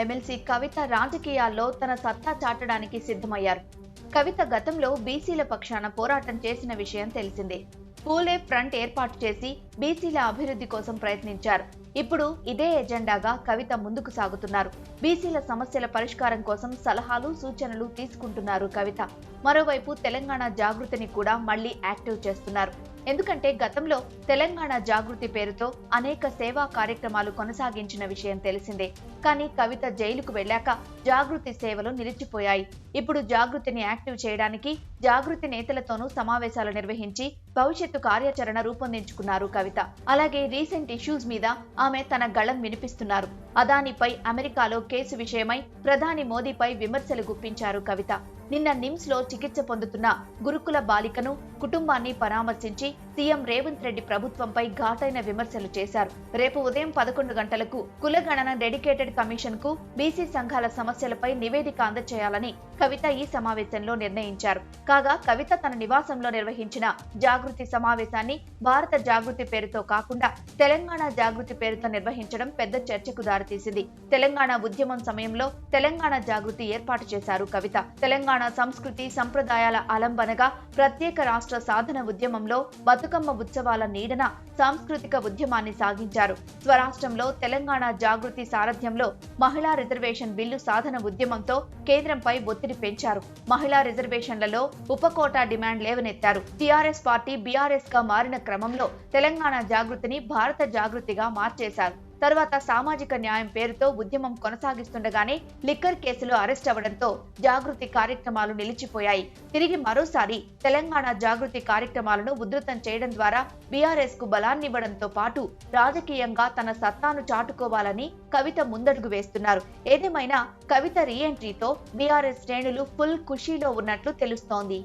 MLC కవిత రాజకీయాల్లో తన సత్తా చాటడానికి సిద్ధమయ్యారు. కవిత గతంలో బీసీల పక్షాన పోరాటం చేసిన విషయం తెలిసిందే. పూలే ఫ్రంట్ ఏర్పాటు చేసి బీసీల అభివృద్ధి కోసం ప్రయత్నించారు. ఇప్పుడు ఇదే ఎజెండాగా కవిత ముందుకు సాగుతున్నారు. బీసీల సమస్యల పరిష్కారం కోసం సలహాలు సూచనలు తీసుకుంటున్నారు కవిత. మరోవైపు తెలంగాణ జాగృతిని కూడా మళ్ళీ యాక్టివ్ చేస్తున్నారు. ఎందుకంటే గతంలో తెలంగాణ జాగృతి పేరుతో అనేక సేవా కార్యక్రమాలు కొనసాగించిన విషయం తెలిసిందే. కానీ కవిత జైలుకు వెళ్ళాక జాగృతి సేవలు నిలిచిపోయాయి. ఇప్పుడు జాగృతిని యాక్టివ్ చేయడానికి జాగృతి నేతలతోనూ సమావేశాలు నిర్వహించి భవిష్యత్తు కార్యాచరణ రూపొందించుకున్నారు కవిత. అలాగే రీసెంట్ ఇష్యూస్ మీద ఆమె తన గళం వినిపిస్తున్నారు. అదానిపై అమెరికాలో కేసు విషయమై ప్రధాని మోదీపై విమర్శలు గుప్పించారు కవిత. నిన్న నిమ్స్లో చికిత్స పొందుతున్న గురుకుల బాలికను కుటుంబాన్ని పరామర్శించి సీఎం రేవంత్ రెడ్డి ప్రభుత్వంపై ఘాటైన విమర్శలు చేశారు. రేపు ఉదయం పదకొండు గంటలకు కులగణన డెడికేటెడ్ కమిషన్కు బీసీ సంఘాల సమస్యలపై నివేదిక అందజేయాలని కవిత ఈ సమావేశంలో నిర్ణయించారు. కాగా కవిత తన నివాసంలో నిర్వహించిన జాగృతి సమావేశాన్ని భారత జాగృతి పేరుతో కాకుండా తెలంగాణ జాగృతి పేరుతో నిర్వహించడం పెద్ద చర్చకు దారితీసింది. తెలంగాణ ఉద్యమం సమయంలో తెలంగాణ జాగృతి ఏర్పాటు చేశారు కవిత. తెలంగాణ సంస్కృతి సంప్రదాయాల అలంబనగా ప్రత్యేక రాష్ట్ర సాధన ఉద్యమంలో బతుకమ్మ ఉత్సవాల నీడన సాంస్కృతిక ఉద్యమాన్ని సాగించారు. స్వరాష్ట్రంలో తెలంగాణ జాగృతి సారథ్యంలో మహిళా రిజర్వేషన్ బిల్లు సాధన ఉద్యమంతో కేంద్రంపై ఒత్తిడి పెంచారు. మహిళా రిజర్వేషన్లలో ఉపకోటా డిమాండ్ లేవనెత్తారు. టీఆర్ఎస్ పార్టీ బీఆర్ఎస్గా మారిన క్రమంలో తెలంగాణ జాగృతిని భారత జాగృతిగా మార్చేశారు. తర్వాత సామాజిక న్యాయం పేరుతో ఉద్యమం కొనసాగిస్తుండగానే లిక్కర్ కేసులో అరెస్ట్ అవ్వడంతో జాగృతి కార్యక్రమాలు నిలిచిపోయాయి. తిరిగి మరోసారి తెలంగాణ జాగృతి కార్యక్రమాలను ఉధృతం చేయడం ద్వారా బీఆర్ఎస్కు బలాన్నివ్వడంతో పాటు రాజకీయంగా తన సత్తాను చాటుకోవాలని కవిత ముందడుగు వేస్తున్నారు. ఏదేమైనా కవిత రీఎంట్రీతో బీఆర్ఎస్ శ్రేణులు ఫుల్ ఖుషీలో ఉన్నట్లు తెలుస్తోంది.